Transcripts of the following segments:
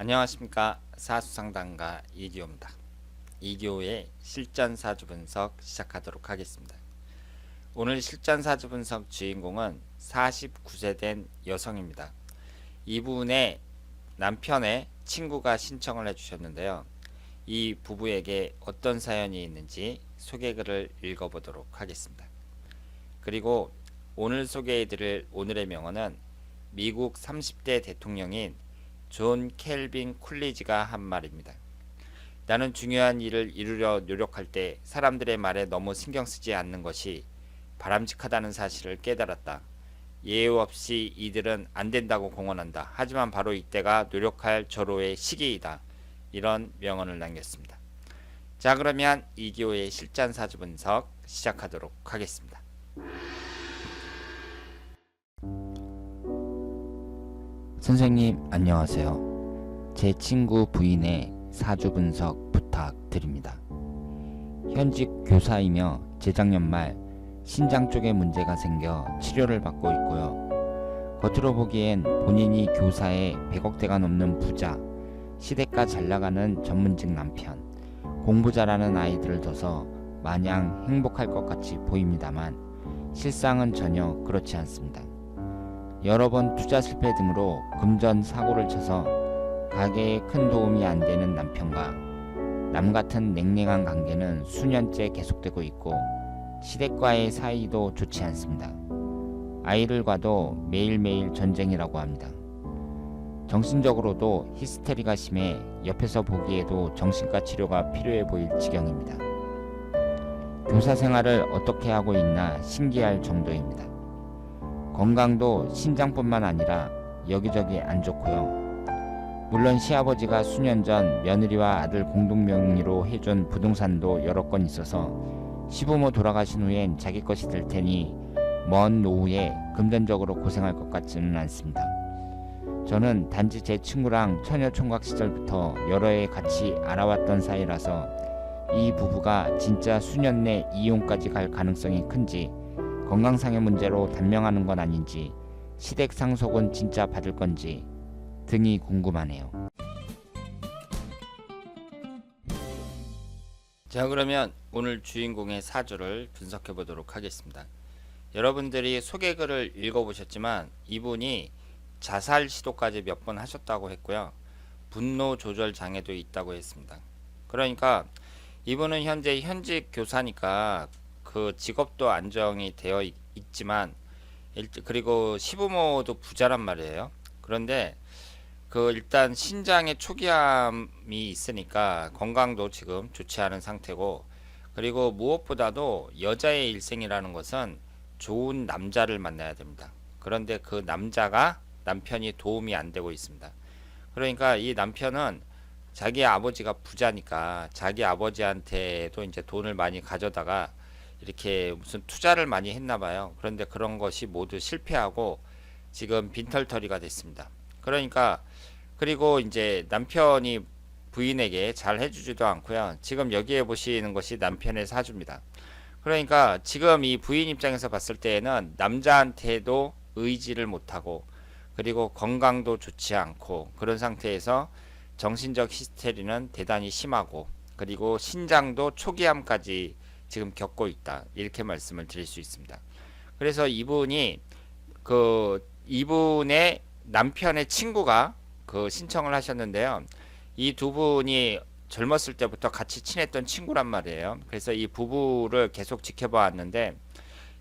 안녕하십니까 사수상담가 이기호입니다. 이기호의 실전 사주 분석 시작하도록 하겠습니다. 오늘 실전 사주 분석 주인공은 49세 된 여성입니다. 이분의 남편의 친구가 신청을 해주셨는데요. 이 부부에게 어떤 사연이 있는지 소개글을 읽어보도록 하겠습니다. 그리고 오늘 소개해드릴 오늘의 명언은 미국 30대 대통령인 존 켈빈 쿨리지가 한 말입니다. 나는 중요한 일을 이루려 노력할 때 사람들의 말에 너무 신경 쓰지 않는 것이 바람직하다는 사실을 깨달았다. 예우 없이 이들은 안 된다고 공언한다. 하지만 바로 이때가 노력할 절호의 시기이다. 이런 명언을 남겼습니다. 자 그러면 이기호의 실전 사주 분석 시작하도록 하겠습니다. 선생님 안녕하세요. 제 친구 부인의 사주 분석 부탁드립니다. 현직 교사이며 재작년 말 신장 쪽에 문제가 생겨 치료를 받고 있고요. 겉으로 보기엔 본인이 교사에 100억대가 넘는 부자, 시댁과 잘 나가는 전문직 남편, 공부 잘하는 아이들을 둬서 마냥 행복할 것 같이 보입니다만 실상은 전혀 그렇지 않습니다. 여러 번 투자 실패 등으로 금전 사고를 쳐서 가게에 큰 도움이 안 되는 남편과 남 같은 냉랭한 관계는 수년째 계속되고 있고 시댁과의 사이도 좋지 않습니다. 아이들과도 매일매일 전쟁이라고 합니다. 정신적으로도 히스테리가 심해 옆에서 보기에도 정신과 치료가 필요해 보일 지경입니다. 교사 생활을 어떻게 하고 있나 신기할 정도입니다. 건강도 신장뿐만 아니라 여기저기 안 좋고요. 물론 시아버지가 수년 전 며느리와 아들 공동 명의로 해준 부동산도 여러 건 있어서 시부모 돌아가신 후엔 자기 것이 될 테니 먼 노후에 금전적으로 고생할 것 같지는 않습니다. 저는 단지 제 친구랑 처녀 총각 시절부터 여러 해 같이 알아왔던 사이라서 이 부부가 진짜 수년 내 이혼까지 갈 가능성이 큰지 건강상의 문제로 단명하는 건 아닌지 시댁 상속은 진짜 받을 건지 등이 궁금하네요. 자 그러면 오늘 주인공의 사주를 분석해 보도록 하겠습니다. 여러분들이 소개글을 읽어보셨지만 이분이 자살 시도까지 몇 번 하셨다고 했고요. 분노 조절 장애도 있다고 했습니다. 그러니까 이분은 현재 현직 교사니까 그 직업도 안정이 되어 있, 있지만 일- 그리고 시부모도 부자란 말이에요. 그런데 그 일단 신장에 초기암이 있으니까 건강도 지금 좋지 않은 상태고 그리고 무엇보다도 여자의 일생이라는 것은 좋은 남자를 만나야 됩니다. 그런데 그 남자가 남편이 도움이 안 되고 있습니다. 그러니까 이 남편은 자기 아버지가 부자니까 자기 아버지한테도 이제 돈을 많이 가져다가 이렇게 무슨 투자를 많이 했나 봐요. 그런데 그런 것이 모두 실패하고 지금 빈털터리가 됐습니다. 그러니까 그리고 이제 남편이 부인에게 잘 해주지도 않고요. 지금 여기에 보시는 것이 남편의 사주입니다. 그러니까 지금 이 부인 입장에서 봤을 때에는 남자한테도 의지를 못하고 그리고 건강도 좋지 않고 그런 상태에서 정신적 히스테리는 대단히 심하고 그리고 신장도 초기암까지 지금 겪고 있다 이렇게 말씀을 드릴 수 있습니다. 그래서 이분이 그 이분의 남편의 친구가 그 신청을 하셨는데요. 이 두 분이 젊었을 때부터 같이 친했던 친구란 말이에요. 그래서 이 부부를 계속 지켜봐왔는데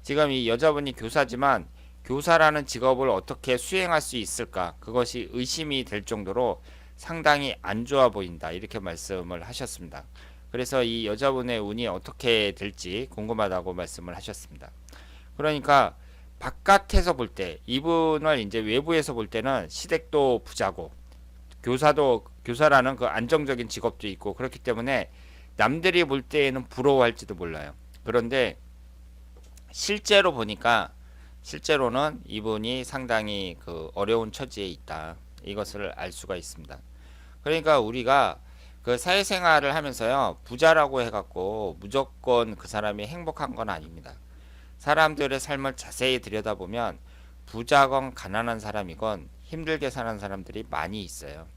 지금 이 여자분이 교사지만 교사라는 직업을 어떻게 수행할 수 있을까 그것이 의심이 될 정도로 상당히 안 좋아 보인다 이렇게 말씀을 하셨습니다. 그래서 이 여자분의 운이 어떻게 될지 궁금하다고 말씀을 하셨습니다. 그러니까 바깥에서 볼 때 이분을 이제 외부에서 볼 때는 시댁도 부자고 교사도 교사라는 그 안정적인 직업도 있고 그렇기 때문에 남들이 볼 때에는 부러워할지도 몰라요. 그런데 실제로 보니까 실제로는 이분이 상당히 그 어려운 처지에 있다. 이것을 알 수가 있습니다. 그러니까 우리가 그 사회생활을 하면서요 부자라고 해갖고 무조건 그 사람이 행복한 건 아닙니다. 사람들의 삶을 자세히 들여다보면 부자건 가난한 사람이건 힘들게 사는 사람들이 많이 있어요.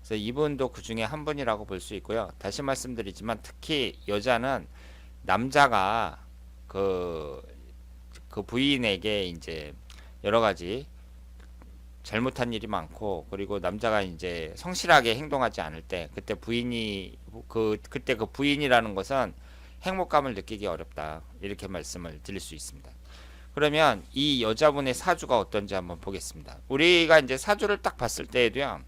그래서 이분도 그 중에 한 분이라고 볼 수 있고요. 다시 말씀드리지만 특히 여자는 남자가 그, 그 부인에게 이제 여러 가지 잘못한 일이 많고 그리고 남자가 이제 성실하게 행동하지 않을 때 그때 부인이 그 그때 그 부인이라는 것은 행복감을 느끼기 어렵다 이렇게 말씀을 드릴 수 있습니다. 그러면 이 여자분의 사주가 어떤지 한번 보겠습니다. 우리가 이제 사주를 딱 봤을 때에도요.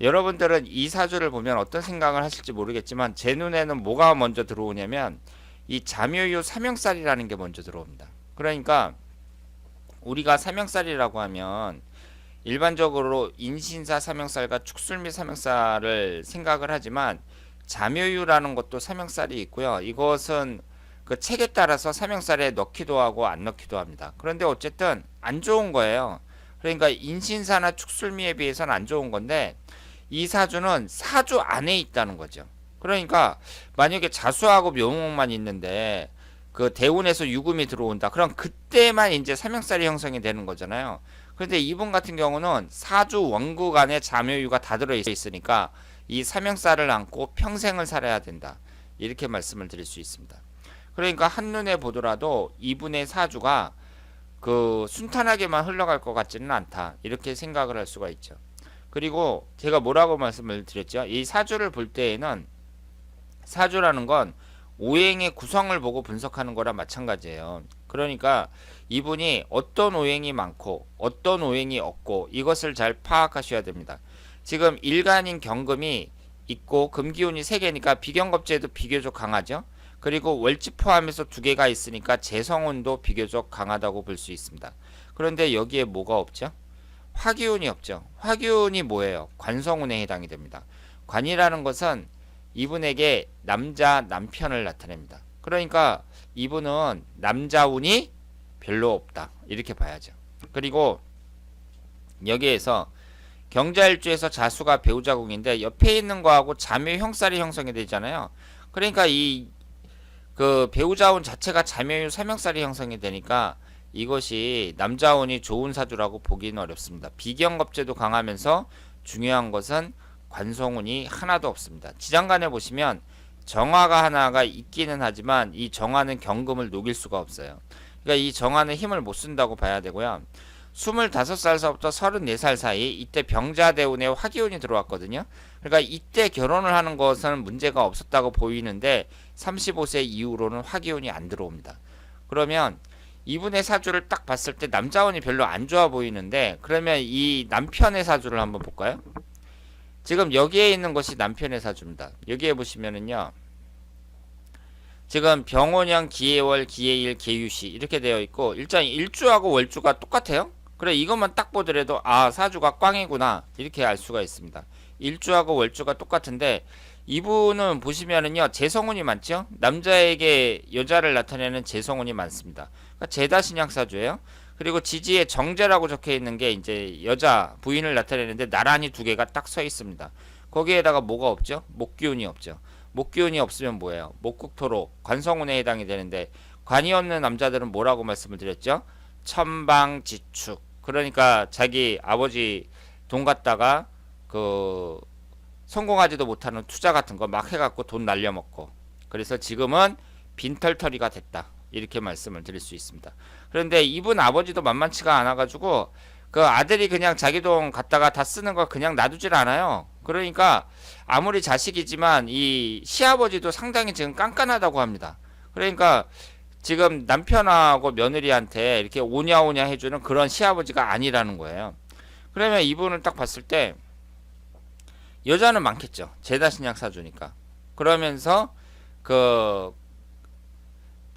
여러분들은 이 사주를 보면 어떤 생각을 하실지 모르겠지만 제 눈에는 뭐가 먼저 들어오냐면 이 자묘유 삼형살이라는 게 먼저 들어옵니다. 그러니까 우리가 삼형살이라고 하면 일반적으로 인신사 삼형살과 축술미 삼형살을 생각을 하지만 자묘유라는 것도 삼형살이 있고요. 이것은 그 책에 따라서 삼형살에 넣기도 하고 안 넣기도 합니다. 그런데 어쨌든 안 좋은 거예요. 그러니까 인신사나 축술미에 비해서는 안 좋은 건데 이 사주는 사주 안에 있다는 거죠. 그러니까 만약에 자수하고 묘목만 있는데 그 대운에서 유금이 들어온다. 그럼 그때만 이제 삼형살이 형성이 되는 거잖아요. 그런데 이분 같은 경우는 사주 원국 안에 자묘유가 다 들어 있으니까 이 삼형살을 안고 평생을 살아야 된다. 이렇게 말씀을 드릴 수 있습니다. 그러니까 한눈에 보더라도 이분의 사주가 그 순탄하게만 흘러갈 것 같지는 않다. 이렇게 생각을 할 수가 있죠. 그리고 제가 뭐라고 말씀을 드렸죠? 이 사주를 볼 때에는 사주라는 건 오행의 구성을 보고 분석하는 거랑 마찬가지예요. 그러니까 이분이 어떤 오행이 많고 어떤 오행이 없고 이것을 잘 파악하셔야 됩니다. 지금 일간인 경금이 있고 금기운이 세 개니까 비경겁제도 비교적 강하죠. 그리고 월지 포함해서 두 개가 있으니까 재성운도 비교적 강하다고 볼 수 있습니다. 그런데 여기에 뭐가 없죠? 화기운이 없죠. 화기운이 뭐예요? 관성운에 해당이 됩니다. 관이라는 것은 이분에게 남자 남편을 나타냅니다. 그러니까 이분은 남자운이 별로 없다. 이렇게 봐야죠. 그리고 여기에서 경자일주에서 자수가 배우자궁인데 옆에 있는 거하고 자묘 형살이 형성이 되잖아요. 그러니까 이 그 배우자운 자체가 자묘유 삼형살이 형성이 되니까 이것이 남자운이 좋은 사주라고 보기는 어렵습니다. 비경겁제도 강하면서 중요한 것은 관성운이 하나도 없습니다. 지장간에 보시면 정화가 하나가 있기는 하지만 이 정화는 경금을 녹일 수가 없어요. 그러니까 이 정화는 힘을 못 쓴다고 봐야 되고요. 25살서부터 34살 사이 이때 병자대운에 화기운이 들어왔거든요. 그러니까 이때 결혼을 하는 것은 문제가 없었다고 보이는데 35세 이후로는 화기운이 안 들어옵니다. 그러면 이분의 사주를 딱 봤을 때 남자운이 별로 안 좋아 보이는데 그러면 이 남편의 사주를 한번 볼까요? 지금 여기에 있는 것이 남편의 사주입니다. 여기에 보시면은요. 지금 병원형 기해월 기해일 계유시 이렇게 되어 있고 일단 일주하고 월주가 똑같아요. 그래 이것만 딱 보더라도 아 사주가 꽝이구나 이렇게 알 수가 있습니다. 일주하고 월주가 똑같은데 이분은 보시면은요 재성운이 많죠. 남자에게 여자를 나타내는 재성운이 많습니다. 그러니까 제다신약 사주예요. 그리고 지지에 정제라고 적혀 있는 게 이제 여자 부인을 나타내는데 나란히 두 개가 딱 서 있습니다. 거기에다가 뭐가 없죠? 목기운이 없죠. 목기운이 없으면 뭐예요? 목국토로 관성운에 해당이 되는데 관이 없는 남자들은 뭐라고 말씀을 드렸죠? 천방지축. 그러니까 자기 아버지 돈 갖다가 그 성공하지도 못하는 투자 같은 거 막 해갖고 돈 날려먹고 그래서 지금은 빈털터리가 됐다 이렇게 말씀을 드릴 수 있습니다. 그런데 이분 아버지도 만만치가 않아가지고 그 아들이 그냥 자기 돈 갖다가 다 쓰는 거 그냥 놔두질 않아요. 그러니까 아무리 자식이지만 이 시아버지도 상당히 지금 깐깐하다고 합니다. 그러니까 지금 남편하고 며느리한테 이렇게 오냐오냐 해주는 그런 시아버지가 아니라는 거예요. 그러면 이분을 딱 봤을 때 여자는 많겠죠. 제다신약 사주니까. 그러면서 그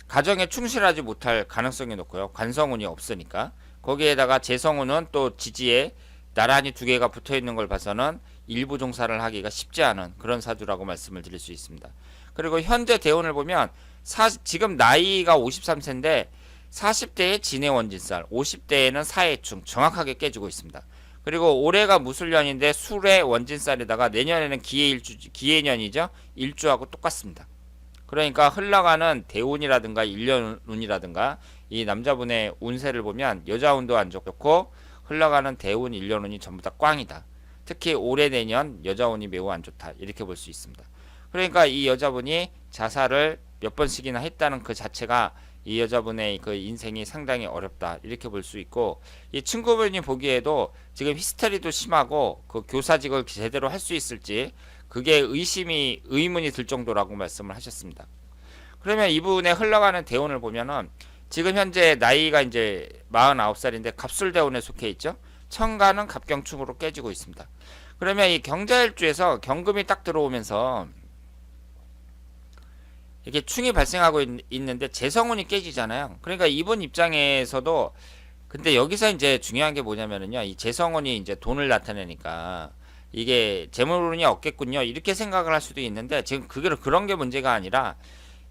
가정에 충실하지 못할 가능성이 높고요. 관성운이 없으니까. 거기에다가 재성운은 또 지지에 나란히 두 개가 붙어 있는 걸 봐서는 일부 종사를 하기가 쉽지 않은 그런 사주라고 말씀을 드릴 수 있습니다. 그리고 현재 대운을 보면 사, 지금 나이가 53세인데 40대에 진해 원진살, 50대에는 사해충 정확하게 깨지고 있습니다. 그리고 올해가 무술년인데 술의 원진살에다가 내년에는 기해일주 기해년이죠. 일주하고 똑같습니다. 그러니까 흘러가는 대운이라든가 일년운이라든가 이 남자분의 운세를 보면 여자 운도 안 좋고 흘러가는 대운 일년운이 전부 다 꽝이다. 특히 올해 내년 여자운이 매우 안 좋다 이렇게 볼 수 있습니다. 그러니까 이 여자분이 자살을 몇 번씩이나 했다는 그 자체가 이 여자분의 그 인생이 상당히 어렵다 이렇게 볼 수 있고 이 친구분이 보기에도 지금 히스테리도 심하고 그 교사직을 제대로 할 수 있을지 그게 의심이 의문이 들 정도라고 말씀을 하셨습니다. 그러면 이분의 흘러가는 대운을 보면은 지금 현재 나이가 이제 49살인데 갑술 대운에 속해 있죠. 천간은 갑경충으로 깨지고 있습니다. 그러면 이 경자일주에서 경금이 딱 들어오면서 이게 충이 발생하고 있, 있는데 재성운이 깨지잖아요. 그러니까 이분 입장에서도 근데 여기서 이제 중요한 게 뭐냐면은요. 이 재성운이 이제 돈을 나타내니까 이게 재물운이 없겠군요. 이렇게 생각을 할 수도 있는데 지금 그게 그런 게 문제가 아니라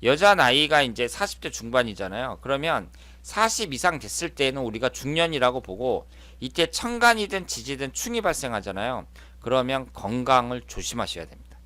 여자 나이가 이제 40대 중반이잖아요. 그러면 40 이상 됐을 때는 우리가 중년이라고 보고 이때 천간이든 지지든 충이 발생하잖아요. 그러면 건강을 조심하셔야 됩니다.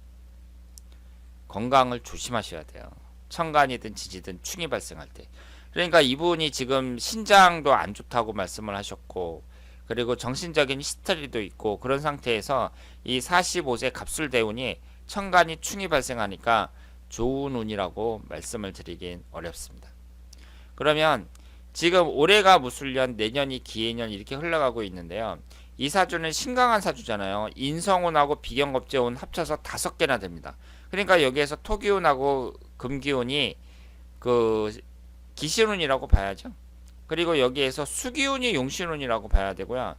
건강을 조심하셔야 돼요. 천간이든 지지든 충이 발생할 때. 그러니까 이분이 지금 신장도 안 좋다고 말씀을 하셨고 그리고 정신적인 히스테리도 있고 그런 상태에서 이 45세 갑술 대운이 천간이 충이 발생하니까 좋은 운이라고 말씀을 드리긴 어렵습니다. 그러면 지금 올해가 무술년, 내년이 기해년 이렇게 흘러가고 있는데요. 이 사주는 신강한 사주잖아요. 인성운하고 비경겁재운 합쳐서 다섯 개나 됩니다. 그러니까 여기에서 토기운하고 금기운이 그 기신운이라고 봐야죠. 그리고 여기에서 수기운이 용신운이라고 봐야 되고요.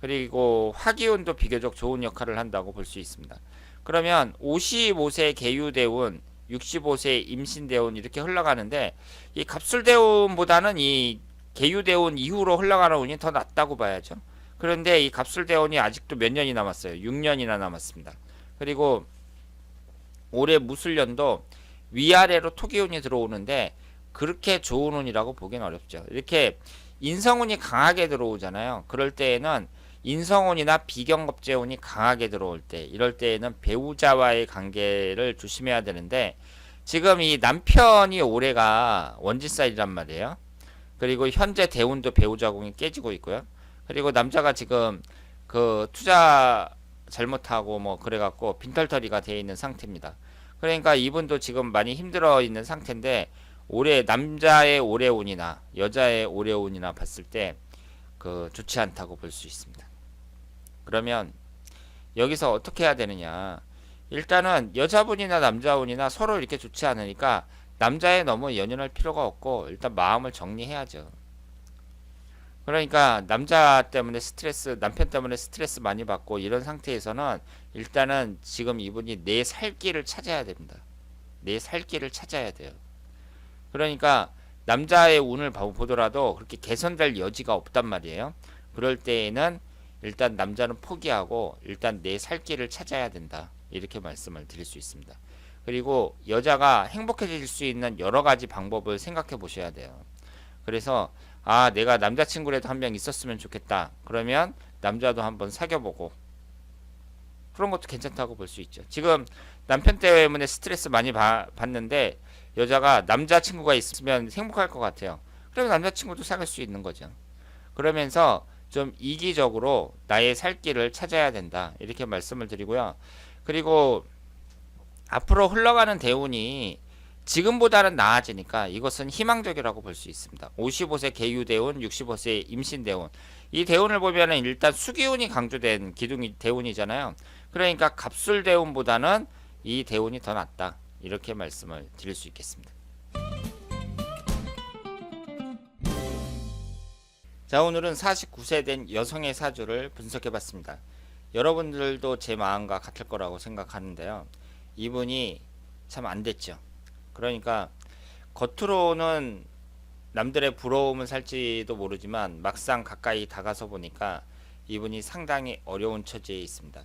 그리고 화기운도 비교적 좋은 역할을 한다고 볼 수 있습니다. 그러면 55세 계유대운, 65세 임신대운 이렇게 흘러가는데 이 갑술대운보다는 이 계유대운 이후로 흘러가는 운이 더 낫다고 봐야죠. 그런데 이 갑술대운이 아직도 몇 년이 남았어요. 6년이나 남았습니다. 그리고 올해 무술년도 위아래로 토기운이 들어오는데 그렇게 좋은 운이라고 보기는 어렵죠. 이렇게 인성운이 강하게 들어오잖아요. 그럴 때에는 인성운이나 비경겁재운이 강하게 들어올 때 이럴 때에는 배우자와의 관계를 조심해야 되는데 지금 이 남편이 올해가 원지살이란 말이에요. 그리고 현재 대운도 배우자공이 깨지고 있고요. 그리고 남자가 지금 그 투자 잘못하고 뭐 그래갖고 빈털터리가 되어 있는 상태입니다. 그러니까 이분도 지금 많이 힘들어 있는 상태인데 올해 남자의 올해 운이나 여자의 올해 운이나 봤을 때 그 좋지 않다고 볼 수 있습니다. 그러면 여기서 어떻게 해야 되느냐? 일단은 여자분이나 남자분이나 서로 이렇게 좋지 않으니까 남자에 너무 연연할 필요가 없고 일단 마음을 정리해야죠. 그러니까 남자 때문에 스트레스, 남편 때문에 스트레스 많이 받고 이런 상태에서는 일단은 지금 이분이 내 살 길을 찾아야 됩니다. 내 살 길을 찾아야 돼요. 그러니까 남자의 운을 보더라도 그렇게 개선될 여지가 없단 말이에요. 그럴 때에는 일단 남자는 포기하고 일단 내 살 길을 찾아야 된다. 이렇게 말씀을 드릴 수 있습니다. 그리고 여자가 행복해질 수 있는 여러 가지 방법을 생각해 보셔야 돼요. 그래서 아 내가 남자친구라도 한 명 있었으면 좋겠다. 그러면 남자도 한번 사귀어보고 그런 것도 괜찮다고 볼 수 있죠. 지금 남편 때문에 스트레스 많이 바, 받는데 여자가 남자친구가 있으면 행복할 것 같아요. 그러면 남자친구도 사귈 수 있는 거죠. 그러면서 좀 이기적으로 나의 살 길을 찾아야 된다. 이렇게 말씀을 드리고요. 그리고 앞으로 흘러가는 대운이 지금보다는 나아지니까 이것은 희망적이라고 볼 수 있습니다. 55세 계유대운, 65세 임신대운. 이 대운을 보면은 일단 수기운이 강조된 기둥이 대운이잖아요. 그러니까 갑술대운보다는 이 대운이 더 낫다. 이렇게 말씀을 드릴 수 있겠습니다. 자, 오늘은 49세 된 여성의 사주를 분석해 봤습니다. 여러분들도 제 마음과 같을 거라고 생각하는데요. 이분이 참 안 됐죠. 그러니까 겉으로는 남들의 부러움을 살지도 모르지만 막상 가까이 다가서 보니까 이분이 상당히 어려운 처지에 있습니다.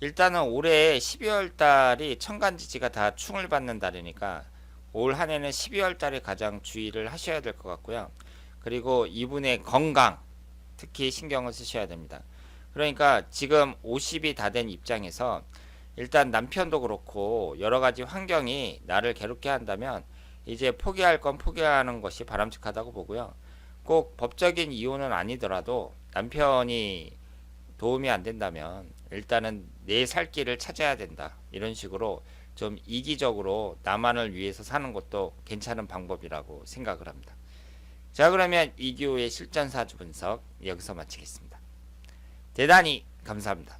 일단은 올해 12월 달이 천간지지가 다 충을 받는 달이니까 올 한 해는 12월 달에 가장 주의를 하셔야 될 것 같고요. 그리고 이분의 건강 특히 신경을 쓰셔야 됩니다. 그러니까 지금 50이 다 된 입장에서 일단 남편도 그렇고 여러 가지 환경이 나를 괴롭게 한다면 이제 포기할 건 포기하는 것이 바람직하다고 보고요. 꼭 법적인 이유는 아니더라도 남편이 도움이 안 된다면 일단은 내 살 길을 찾아야 된다. 이런 식으로 좀 이기적으로 나만을 위해서 사는 것도 괜찮은 방법이라고 생각을 합니다. 자, 그러면 이기호의 실전 사주 분석 여기서 마치겠습니다. 대단히 감사합니다.